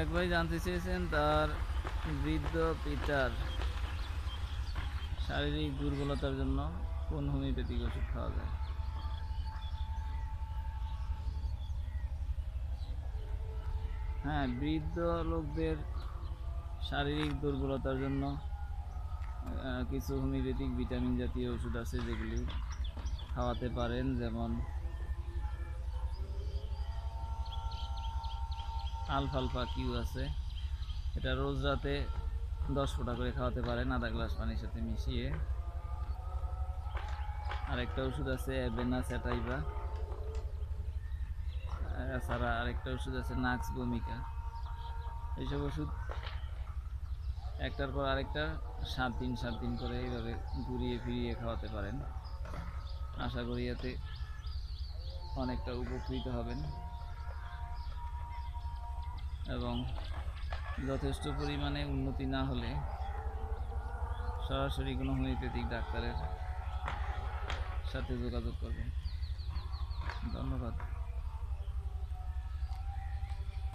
এক ভাই জানতে চেয়েছেন, তার বৃদ্ধ পিতার শারীরিক দুর্বলতার জন্য কোন হোমিওপ্যাথিক ওষুধ খাওয়া যায়? হ্যাঁ বৃদ্ধ লোকদের শারীরিক দুর্বলতার জন্য কিছু হোমিওপ্যাথিক ভিটামিন জাতীয় ওষুধ আছে যেগুলি খাওয়াতে পারেন, যেমন আলফালফা কিউ আছে। এটা রোজ রাতে দশ ফোঁটা করে খাওয়াতে পারেন, আধা গ্লাস পানির সাথে মিশিয়ে। আরেকটা ওষুধ আছে, অ্যাবেনা স্যাটাইভা। এছাড়া আরেকটা ওষুধ আছে, নাক্স ভূমিকা এইসব ওষুধ একটার পর আরেকটা সাত দিন সাত দিন করে এইভাবে ঘুরিয়ে ফিরিয়ে খাওয়াতে পারেন। আশা করি এতে অনেকটা উপকৃত হবেন। এবং যথেষ্ট পরিমাণে উন্নতি না হলে সরাসরি কোনো হোমিওপ্যাথিক ডাক্তারের সাথে যোগাযোগ করবেন ধন্যবাদ।